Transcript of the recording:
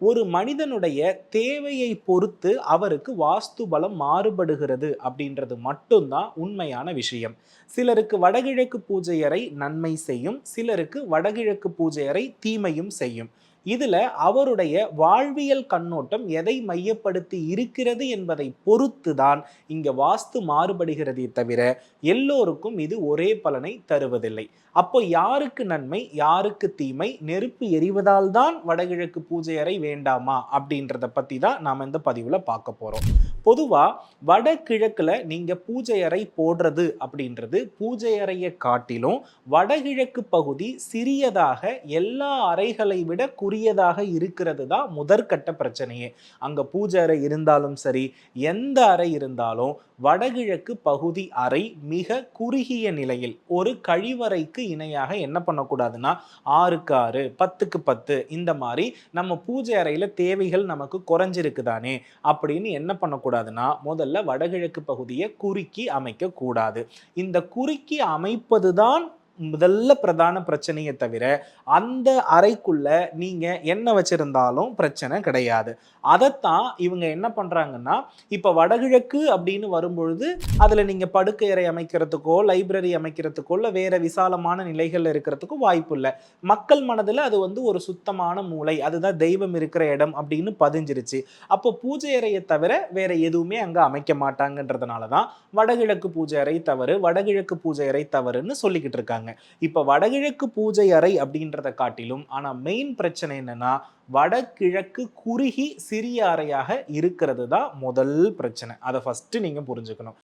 ஒரு மனிதனுடைய தேவையை பொறுத்து அவருக்கு வாஸ்து பலம் மாறுபடுகிறது அப்படின்றது மட்டும்தான் உண்மையான விஷயம். சிலருக்கு வடகிழக்கு பூஜை அறை நன்மை செய்யும் சிலருக்கு வடகிழக்கு பூஜை அறை தீமையும் செய்யும். இதுல அவருடைய வாழ்வியல் கண்ணோட்டம் எதை மையப்படுத்தி இருக்கிறது என்பதை பொறுத்து தான் இங்க வாஸ்து மாறுபடுகிறதே தவிர எல்லோருக்கும் இது ஒரே பலனை தருவதில்லை. அப்போ யாருக்கு நன்மை யாருக்கு தீமை நெருப்பு எரிவதால் தான் வடகிழக்கு பூஜை அறை வேண்டாமா அப்படின்றத பத்தி தான் நாம இந்த பதிவுல பார்க்க போறோம். பொதுவா வடகிழக்குல நீங்க பூஜை அறை போடுறது அப்படின்றது பூஜை அறையை காட்டிலும் வடகிழக்கு பகுதி சிறியதாக எல்லா அறைகளை விட கூடியதாக இருக்கிறது தான் முதற்கட்ட பிரச்சனையே. அங்கே பூஜை அறை இருந்தாலும் சரி எந்த அறை இருந்தாலும் வடகிழக்கு பகுதி அறை மிக குறுகிய நிலையில் ஒரு கழிவறைக்கு இணையாக என்ன பண்ணக்கூடாதுன்னா ஆறுக்கு ஆறு பத்துக்கு பத்து இந்த மாதிரி நம்ம பூஜை அறையில் தேவைகள் நமக்கு குறைஞ்சிருக்குதானே அப்படின்னு என்ன பண்ணக்கூடாதுன்னா முதல்ல வடகிழக்கு பகுதியை குறுக்கி அமைக்கக்கூடாது. இந்த குறுக்கி அமைப்பது தான் முதல்ல பிரதான பிரச்சனையை தவிர அந்த அறைக்குள்ள நீங்க என்ன வச்சிருந்தாலும் பிரச்சனை கிடையாது. அதைத்தான் இவங்க என்ன பண்றாங்கன்னா இப்ப வடகிழக்கு அப்படின்னு வரும்பொழுது அதுல நீங்க படுக்கை அறை அமைக்கிறதுக்கோ லைப்ரரி அமைக்கிறதுக்கோ இல்ல வேற விசாலமான நிலைகளில் இருக்கிறதுக்கோ வாய்ப்பு இல்லை. மக்கள் மனதுல அது வந்து ஒரு சுத்தமான மூளை. அதுதான் தெய்வம் இருக்கிற இடம் அப்படின்னு பதிஞ்சிருச்சு. அப்போ பூஜை அறையை தவிர வேற எதுவுமே அங்க அமைக்க மாட்டாங்கன்றதுனால தான் வடகிழக்கு பூஜை அறை தவறு வடகிழக்கு பூஜை அறை தவறுன்னு சொல்லிக்கிட்டு இருக்காங்க. இப்ப வடகிழக்கு பூஜை அறை அப்படின்றத காட்டிலும் ஆனா மெயின் பிரச்சனை என்னன்னா வடகிழக்கு குறுகி சிறிய அறையாக இருக்கிறது தான் முதல் பிரச்சனை. அதை ஃபஸ்ட்டு நீங்க புரிஞ்சுக்கணும்.